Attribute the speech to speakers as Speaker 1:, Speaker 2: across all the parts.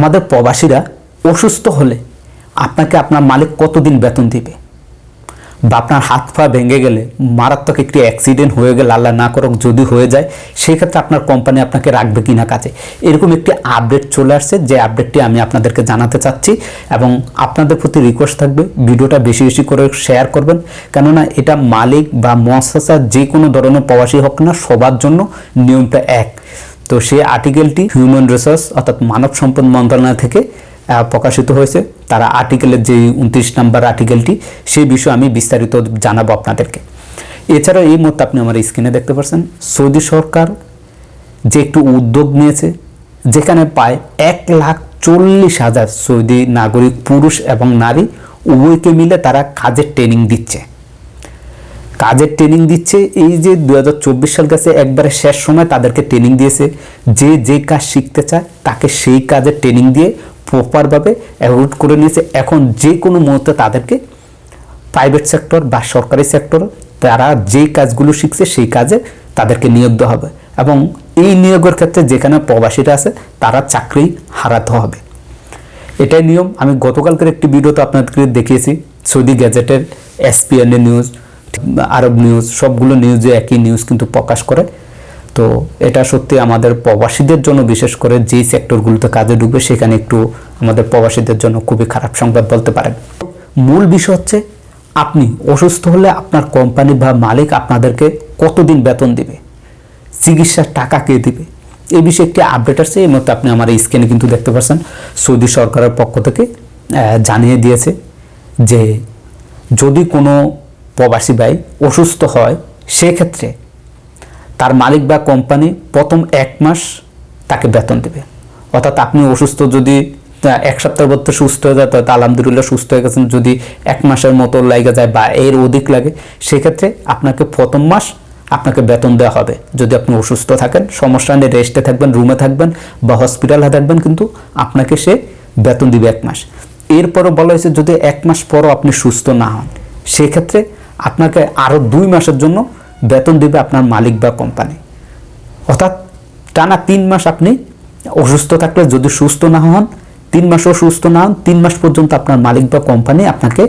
Speaker 1: আমাদের প্রবাসীরা অসুস্থ হলে আপনাকে আপনার মালিক কতদিন বেতন দিবে? বা আপনার হাত পা ভেঙে গেলে মারাত্মক একটি অ্যাক্সিডেন্ট হয়ে গেলে আল্লাহ না করুক যদি হয়ে যায়, সেই ক্ষেত্রে আপনার কোম্পানি আপনাকে রাখবে কি না কাজে? এরকম একটি আপডেট চলে আসছে, যে আপডেটটি আমি আপনাদেরকে জানাতে চাচ্ছি এবং আপনাদের প্রতি রিকোয়েস্ট থাকবে, ভিডিওটা বেশি বেশি করে শেয়ার করবেন। কেননা এটা মালিক বা মহাশাসা যে কোনো ধরনের প্রবাসী হোক না, সবার জন্য নিয়মটা এক। তো সেই আর্টিকেলটি হিউম্যান রিসোর্স অর্থাৎ মানব সম্পদ মন্ত্রণালয় থেকে প্রকাশিত হয়েছে। তারা আর্টিকেলের যে উনত্রিশ নাম্বার আর্টিকেলটি সেই বিষয়ে আমি বিস্তারিত জানাব আপনাদেরকে। এছাড়া এই মুহূর্তে আপনি আমার স্ক্রিনে দেখতে পাচ্ছেন, সৌদি সরকার যে একটু উদ্যোগ নিয়েছে, যেখানে প্রায় এক লাখ চল্লিশ হাজার সৌদি নাগরিক, পুরুষ এবং নারী, উভয়কে মিলে তারা কাজের ট্রেনিং দিচ্ছে। কাজের ট্রেনিং দিচ্ছে। এই যে দু হাজার চব্বিশ সাল কাছে একবারে শেষ সময় তাদেরকে ট্রেনিং দিয়েছে। যে যে কাজ শিখতে চায়, তাকে সেই কাজের ট্রেনিং দিয়ে প্রপারভাবে অ্যাভয়েড করে নিয়েছে। এখন যে কোনো মুহূর্তে তাদেরকে প্রাইভেট সেক্টর বা সরকারি সেক্টর তারা যেই কাজগুলো শিখছে, সেই কাজে তাদেরকে নিয়োগ দেওয়া হবে। এবং এই নিয়োগের ক্ষেত্রে যেখানে প্রবাসীরা আছে, তারা চাকরি হারাতে হবে। এটাই নিয়ম। আমি গতকালকের একটি ভিডিওতে আপনাদেরকে দেখিয়েছি। সৌদি গ্যাজেটের এসপিএনের নিউজ আরব নিউজ সবগুলো নিউজে একই নিউজ কিন্তু প্রকাশ করে। তো এটা সত্যি আমাদের প্রবাসীদের জন্য, বিশেষ করে যেই সেক্টরগুলোতে কাজে ঢুকবে, সেখানে একটু আমাদের প্রবাসীদের জন্য খুবই খারাপ সংবাদ বলতে পারেন। মূল বিষয় হচ্ছে, আপনি অসুস্থ হলে আপনার কোম্পানি বা মালিক আপনাদেরকে কতদিন বেতন দিবে? চিকিৎসার টাকা কে দিবে? এই বিষয়ে একটি আপডেট আসছে, এই মধ্যে আপনি আমার স্ক্রিনে কিন্তু দেখতে পাচ্ছেন সৌদি সরকারের পক্ষ থেকে জানিয়ে দিয়েছে যে, যদি কোনো প্রবাসী ভাই অসুস্থ হয়, সেক্ষেত্রে তার মালিক বা কোম্পানি প্রথম এক মাস তাকে বেতন দেবে। অর্থাৎ আপনি অসুস্থ যদি এক সপ্তাহের মধ্যে সুস্থ হয়ে যায়, তাহলে আলহামদুলিল্লাহ সুস্থ হয়ে গেছেন। যদি এক মাসের মতো লাগে যায় বা এর অধিক লাগে, সেক্ষেত্রে আপনাকে প্রথম মাস আপনাকে বেতন দেওয়া হবে। যদি আপনি অসুস্থ থাকেন, সমস্যা নেই রেস্টে থাকবেন রুমে থাকবেন বা হসপিটালে থাকবেন, কিন্তু আপনাকে সে বেতন দিবে এক মাস। এরপরও বলা হয়েছে, যদি এক মাস পরও আপনি সুস্থ না হন, সেক্ষেত্রে আপনাকে আরও দুই মাসের জন্য বেতন দিবে আপনার মালিক বা কোম্পানি। অর্থাৎ টানা তিন মাস আপনি অসুস্থ থাকলে যদি সুস্থ না হন, তিন মাসও সুস্থ না হন, তিন মাস পর্যন্ত আপনার মালিক বা কোম্পানি আপনাকে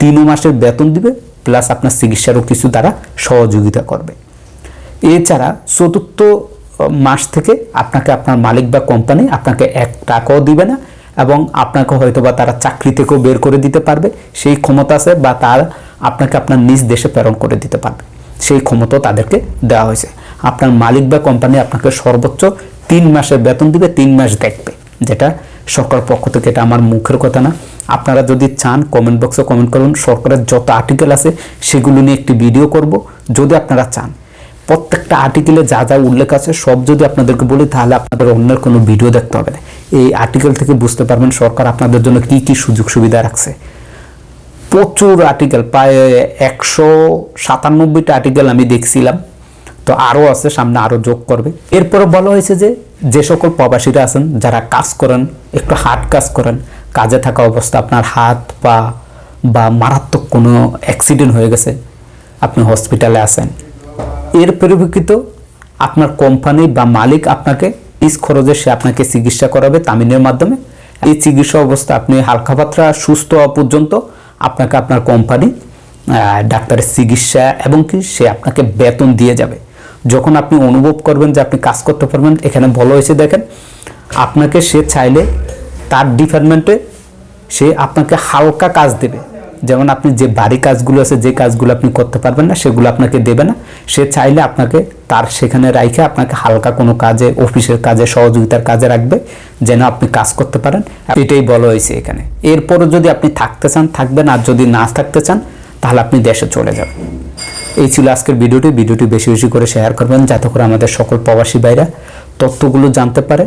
Speaker 1: তিন মাসের বেতন দিবে, প্লাস আপনার চিকিৎসারও কিছু তারা সহযোগিতা করবে। এছাড়া চতুর্থ মাস থেকে আপনাকে আপনার মালিক বা কোম্পানি আপনাকে এক টাকাও দিবে না এবং আপনাকে হয়তো বা তারা চাকরি থেকেও বের করে দিতে পারবে। সেই ক্ষমতা আছে বা তার আপনাকে আপনার নিজ দেশে প্রেরণ করে দিতে পারবে। সেই ক্ষমতাও তাদেরকে দেওয়া হয়েছে। আপনার মালিক বা কোম্পানি আপনাকে সর্বোচ্চ তিন মাসের বেতন দিবে, তিন মাস দেখবে। যেটা সরকার পক্ষ থেকে এটা আমার মুখের কথা না। আপনারা যদি চান কমেন্ট বক্সে কমেন্ট করুন। সরকারের যত আর্টিকেল আছে, সেগুলো নিয়ে একটি ভিডিও করব। যদি আপনারা চান, প্রত্যেকটা আর্টিকেলে যা যা উল্লেখ আছে, সব যদি আপনাদেরকে বলি, তাহলে আপনাদের অন্যের কোনো ভিডিও দেখতে হবে না। এই আর্টিকেল থেকে বুঝতে পারবেন সরকার আপনাদের জন্য কি কি সুযোগ সুবিধা রাখছে। প্রচুর আর্টিকেল প্রায় একশো সাতানব্বইটা আর্টিকেল আমি দেখছিলাম। তো আরও আছে, সামনে আরও যোগ করবে। এরপরে বলা হয়েছে যে যে সকল প্রবাসীরা আছেন, যারা কাজ করেন, একটু হার্ড কাজ করেন, কাজে থাকা অবস্থা আপনার হাত পা বা মারাত্মক কোনো অ্যাক্সিডেন্ট হয়ে গেছে, আপনি হসপিটালে আছেন। এর পরিপ্রেক্ষিত আপনার কোম্পানি বা মালিক আপনাকে নিজ খরচে সে আপনাকে চিকিৎসা করাবে তামিনের মাধ্যমে। এই চিকিৎসা অবস্থা আপনি হালকা পাতলা, সুস্থ হওয়া পর্যন্ত আপনাকে আপনার কোম্পানি ডাক্তারের চিকিৎসা এবং কি সে আপনাকে বেতন দিয়ে যাবে। যখন আপনি অনুভব করবেন যে আপনি কাজ করতে পারবেন, এখানে বলা হয়েছে দেখেন, আপনাকে সে চাইলে তার ডিপার্টমেন্টে সে আপনাকে হালকা কাজ দেবে। যেমন আপনি যে বাড়ি কাজগুলো আছে, যে কাজগুলো আপনি করতে পারবেন না, সেগুলো আপনাকে দেবে না। সে চাইলে আপনাকে তার সেখানে রাইখে আপনাকে হালকা কোনো কাজে, অফিসের কাজে, সহযোগিতার কাজে রাখবে, যেন আপনি কাজ করতে পারেন। এটাই বলা হয়েছে এখানে। এরপরও যদি আপনি থাকতে চান, থাকবেন, আর যদি না থাকতে চান, তাহলে আপনি দেশে চলে যাবেন। এই ছিল আজকের ভিডিওটি। ভিডিওটি বেশি বেশি করে শেয়ার করবেন, যাতে করে আমাদের সকল প্রবাসী ভাইরা তথ্যগুলো জানতে পারে।